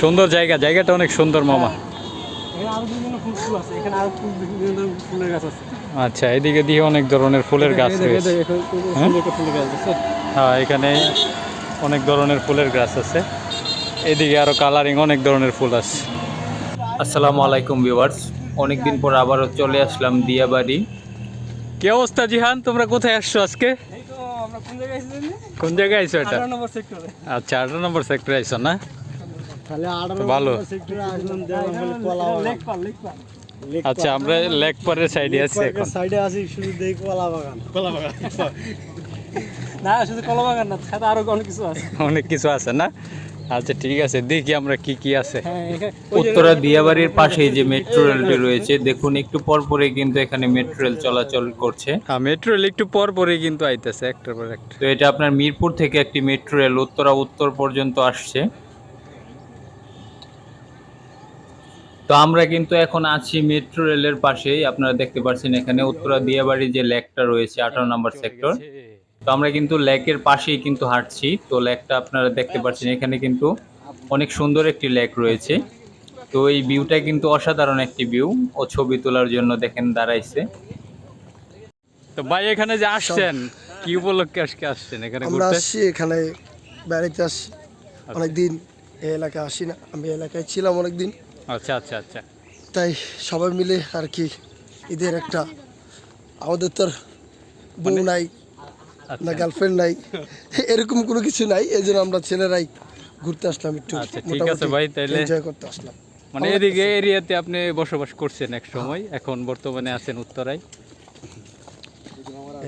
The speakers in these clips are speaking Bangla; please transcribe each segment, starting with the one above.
সুন্দর জায়গা জায়গাটা অনেক সুন্দর মামা। আছে। আচ্ছা এদিকে দিয়ে অনেক ধরনের ফুলের গাছ রয়েছে। হ্যাঁ? হ্যাঁ এখানে অনেক ধরনের ফুলের গাছ আছে। এদিকে আরও কালারিং অনেক ধরনের ফুল আছে। আসসালামু আলাইকুম ভিউয়ার্স অনেকদিন পর আবারও চলে আসলাম দিয়াবাড়ি। কি অবস্থা জিহান? তোমরা কোথায় আসছো আজকে? কোন জায়গায় আইছো এটা? নম্বর আচ্ছা আঠারো নম্বর সেক্টরে আইছো না? ভালো। আচ্ছা আমরা লেক পারের সাইডে আছি এখন। সাইডে আছি শুধু দেখি কলা বাগান। কলা বাগান না শুধু কলা বাগান না সাথে আরও অনেক কিছু আছে। অনেক কিছু আছে না? আচ্ছা ঠিক আছে দেখি আমরা কি কি আছে। হ্যাঁ উত্তরা দিয়াবাড়ির পাশেই যে মেট্রো রেলটি রয়েছে দেখুন একটু পর পরে কিন্তু এখানে মেট্রো রেল চলাচল করছে। হ্যাঁ মেট্রো রেল একটু পর পরে কিন্তু আইতেছে একটার পর একটা। তো এটা আপনার মিরপুর থেকে একটি মেট্রো রেল উত্তরা উত্তর পর্যন্ত আসছে। তো আমরা কিন্তু এখন আছি মেট্রো রেলের পাশেই। আপনারা দেখতে পাচ্ছেন এখানে উত্তরা দিয়াবাড়ি যে লেকটা রয়েছে আঠারো নম্বর সেক্টর তো আমরা কিন্তু লেকের পাশেই কিন্তু হাঁটছি। তো লেকটা আপনারা দেখতে পাচ্ছেন এখানে কিন্তু অনেক সুন্দর একটি লেক রয়েছে। তো এই ভিউটা কিন্তু অসাধারণ একটি ভিউ ও ছবি তোলার জন্য দেখেন দাঁড়াইছে। তো ভাই এখানে যে আসছেন কি উপলক্ষে আজকে আসছেন এখানে আমরা আসছি এখানে বেড়াইতে আসছি অনেকদিন এই এলাকায় আসি না। আমি এলাকায় ছিলাম অনেকদিন। আচ্ছা আচ্ছা আচ্ছা। তাই সবাই মিলে আর কি ঈদের একটা আমাদের তোর বউ নাই না আচ্ছা গার্লফ্রেন্ড নাই এরকম কোনো কিছু নাই এই জন্য আমরা ছেলেরাই ঘুরতে আসলাম একটু আচ্ছা, ঠিক আছে ভাই, তাইলে- এনজয় করতে আসলাম। মানে এদিকে এরিয়াতে আপনি বসবাস করছেন এক সময় এখন বর্তমানে আছেন উত্তরায়।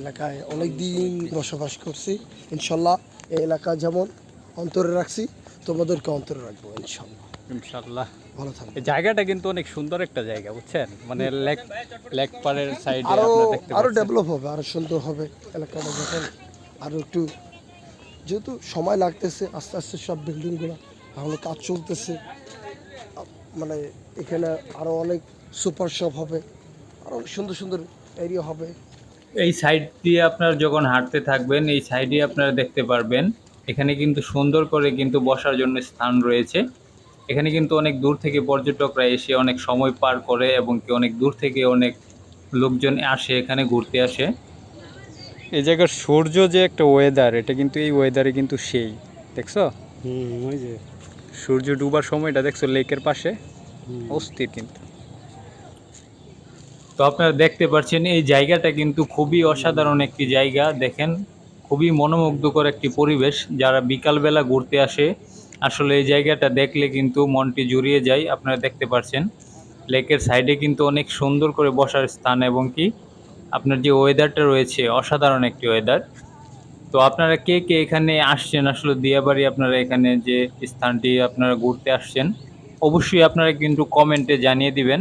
এলাকায় অনেক দিন বসবাস করছি ইনশাল্লাহ এই এলাকা যেমন অন্তরে রাখছি তোমাদেরকে অন্তরে রাখব ইনশাল্লাহ। ইনশাল্লাহ ভালো থাকবে জায়গাটা কিন্তু অনেক সুন্দর একটা জায়গা বুঝছেন? মানে লেক লেক পাড়ের সাইডে আরও আপনি দেখতে আরও ডেভেলপ হবে আরও সুন্দর হবে এলাকাটা যখন। আরও একটু যেহেতু সময় লাগতেছে আস্তে আস্তে সব বিল্ডিংগুলো এখনও কাজ চলতেছে। মানে এখানে আরও অনেক সুপার শপ হবে আরও সুন্দর সুন্দর এরিয়া হবে। এই সাইড দিয়ে আপনারা যখন হাঁটতে থাকবেন এই সাইডে আপনারা দেখতে পারবেন এখানে কিন্তু সুন্দর করে কিন্তু বসার জন্য স্থান রয়েছে। এখানে কিন্তু অনেক দূর থেকে পর্যটকরা এসে অনেক সময় পার করে এবং কি অনেক দূর থেকে অনেক লোকজন আসে এখানে ঘুরতে আসে। এই জায়গার সূর্য যে একটা ওয়েদার এটা কিন্তু এই ওয়েদারে কিন্তু সেই দেখছ? হুম ওই যে। সূর্য ডুবার সময়টা দেখছ লেকের পাশে? অস্থির কিন্তু। তো আপনারা দেখতে পাচ্ছেন এই জায়গাটা কিন্তু খুবই অসাধারণ একটি জায়গা দেখেন। খুবই মনোমুগ্ধকর একটি পরিবেশ যারা বিকালবেলা ঘুরতে আসে আসলে এই জায়গাটা দেখলে কিন্তু মনটি জুড়িয়ে যায়, আপনারা দেখতে পাচ্ছেন লেকের সাইডে কিন্তু অনেক সুন্দর করে বসার স্থান এবং কি আপনার যে ওয়েদারটা রয়েছে, অসাধারণ একটি ওয়েদার তো আপনারা কে কে এখানে আসছেন? আসলে দিয়াবাড়ি আপনারা এখানে যে স্থানটি আপনারা ঘুরতে আসছেন, অবশ্যই আপনারা কিন্তু কমেন্টে জানিয়ে দিবেন।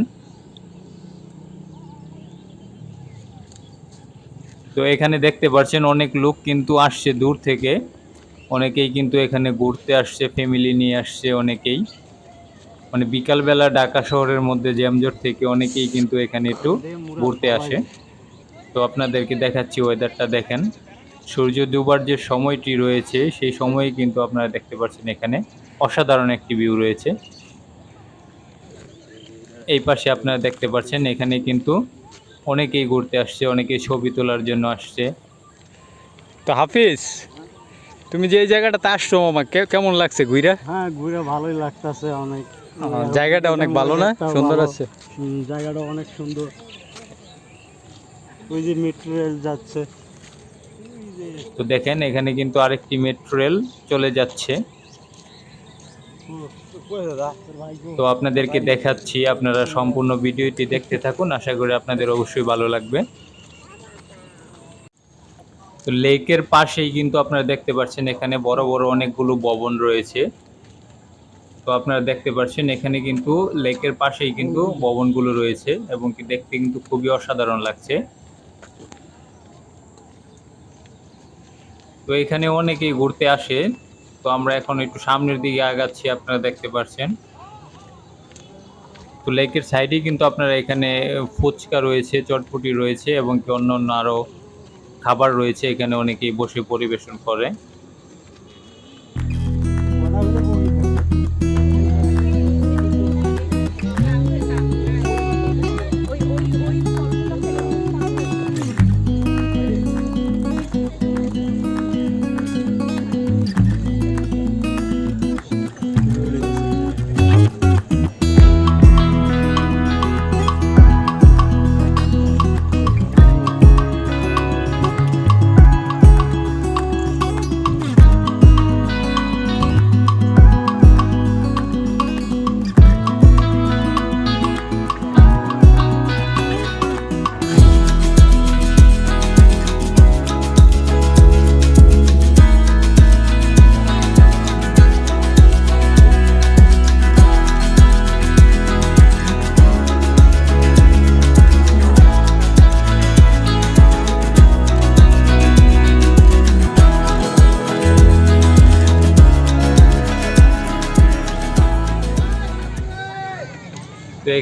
তো এখানে দেখতে পাচ্ছেন অনেক লোক কিন্তু আসছে দূর থেকে। অনেকেই কিন্তু এখানে ঘুরতে আসছে ফ্যামিলি নিয়ে আসছে অনেকেই। মানে বিকালবেলা ঢাকা শহরের মধ্যে জ্যামজট থেকে অনেকেই কিন্তু এখানে একটু ঘুরতে আসে। তো আপনাদেরকে দেখাচ্ছি ওয়েদারটা দেখেন। সূর্য ডুবার যে সময়টি রয়েছে, সেই সময়ে কিন্তু আপনারা দেখতে পাচ্ছেন এখানে অসাধারণ একটি ভিউ রয়েছে। এই পাশে আপনারা দেখতে পাচ্ছেন এখানে কিন্তু অনেকেই ঘুরতে আসছে, অনেকেই ছবি তোলার জন্য আসছে। তো হাফিজ তুমি যে এই জায়গাটাতে আসছো মামা কে- কেমন লাগছে ঘুইরা? হ্যাঁ ঘুরে ভালোই লাগতাছে অনেক জায়গাটা অনেক ভালো না? সুন্দর আছে? জায়গাটা অনেক সুন্দর। ওই যে মেট্রো রেল যাচ্ছে। তো দেখেন এখানে কিন্তু আরেকটি মেট্রো রেল চলে যাচ্ছে। তো আপনাদেরকে দেখাচ্ছি আপনারা সম্পূর্ণ ভিডিওটি দেখতে থাকুন। আশা করি আপনাদের অবশ্যই ভালো লাগবে। তো লেকের পাশেই কিন্তু আপনারা দেখতে পাচ্ছেন এখানে বড় বড় অনেকগুলো ভবন রয়েছে। তো আপনারা দেখতে পাচ্ছেন এখানে কিন্তু লেকের পাশেই কিন্তু ভবনগুলো রয়েছে এবং কি দেখতে কিন্তু খুবই অসাধারণ লাগছে। তো এখানে অনেকেই ঘুরতে আসে। তো আমরা এখন একটু সামনের দিকে আগাচ্ছি, আপনারা দেখতে পাচ্ছেন। তো লেকের সাইডেই কিন্তু আপনারা এখানে ফুচকা রয়েছে, চটপটি রয়েছে এবং কি অন্য অন্য আরও খাবার রয়েছে এখানে অনেকেই বসে পরিবেশন করে।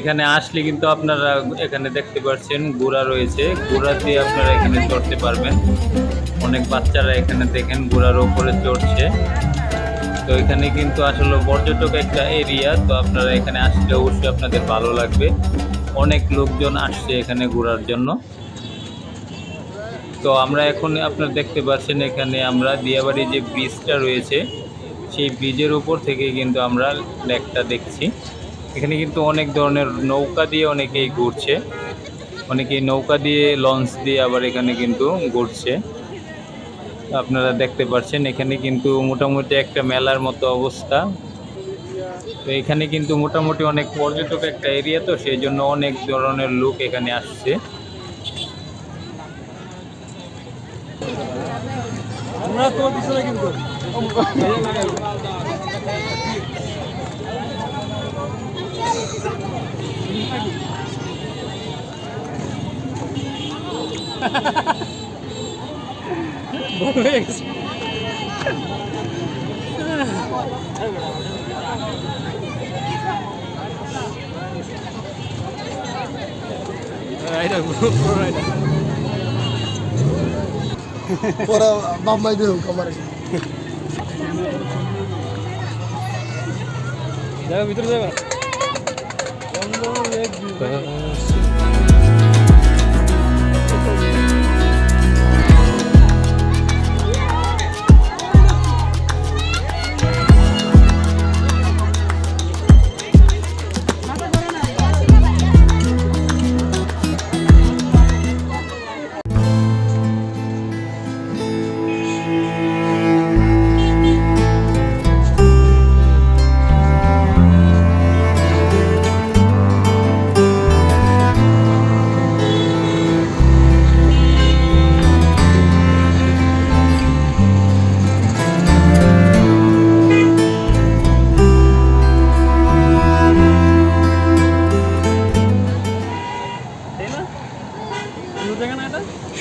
এখানে আসলে কিন্তু আপনারা এখানে দেখতে পাচ্ছেন ঘোড়া রয়েছে। ঘোড়া দিয়ে আপনারা এখানে চড়তে পারবেন। অনেক বাচ্চারা এখানে দেখেন ঘোড়ার ওপরে চড়ছে। তো এখানে কিন্তু আসলে পর্যটক একটা এরিয়া তো আপনারা এখানে আসলে অবশ্যই আপনাদের ভালো লাগবে। অনেক লোকজন আসছে এখানে ঘোরার জন্য। তো আমরা এখন আপনারা দেখতে পাচ্ছেন এখানে আমরা দিয়াবাড়ি যে ব্রিজটা রয়েছে, সেই ব্রিজের উপর থেকে কিন্তু আমরা লেকটা দেখছি। এখানে কিন্তু অনেক ধরনের নৌকা দিয়ে অনেকেই ঘুরছে। অনেকেই নৌকা দিয়ে, লঞ্চ দিয়ে আবার এখানে কিন্তু ঘুরছে। আপনারা দেখতে পাচ্ছেন, এখানে কিন্তু মোটামুটি একটা মেলার মতো অবস্থা। তো এখানে কিন্তু মোটামুটি অনেক পর্যটক একটা এরিয়া তো সেই জন্য অনেক ধরনের লোক এখানে আসছে। আমরা তো কিন্তু বড় হয়ে গেছে রাইডার পুরো পরে বাম্মাই দেহ আমার ভিতরে যাবে gonna you.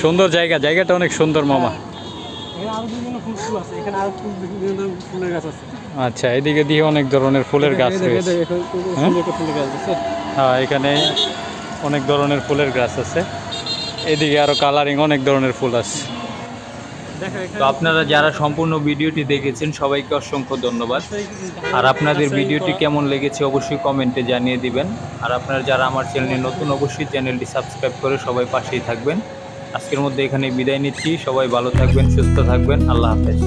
সুন্দর জায়গা জায়গাটা অনেক সুন্দর মামা। আছে। আচ্ছা এদিকে দিয়ে অনেক ধরনের ফুলের গাছ রয়েছে। হ্যাঁ? হ্যাঁ এখানে অনেক ধরনের ফুলের গাছ আছে। এদিকে আরও কালারিং অনেক ধরনের ফুল আছে। তো আপনারা যারা সম্পূর্ণ ভিডিওটি দেখেছেন সবাইকে অসংখ্য ধন্যবাদ। আর আপনাদের ভিডিওটি কেমন লেগেছে অবশ্যই কমেন্টে জানিয়ে দিবেন। আর আপনারা যারা আমার চ্যানেলে নতুন অবশ্যই চ্যানেলটি সাবস্ক্রাইব করে সবাই পাশেই থাকবেন। আজকের মধ্যে এখানে বিদায় নিচ্ছি। সবাই ভালো থাকবেন সুস্থ থাকবেন। আল্লাহ হাফেজ।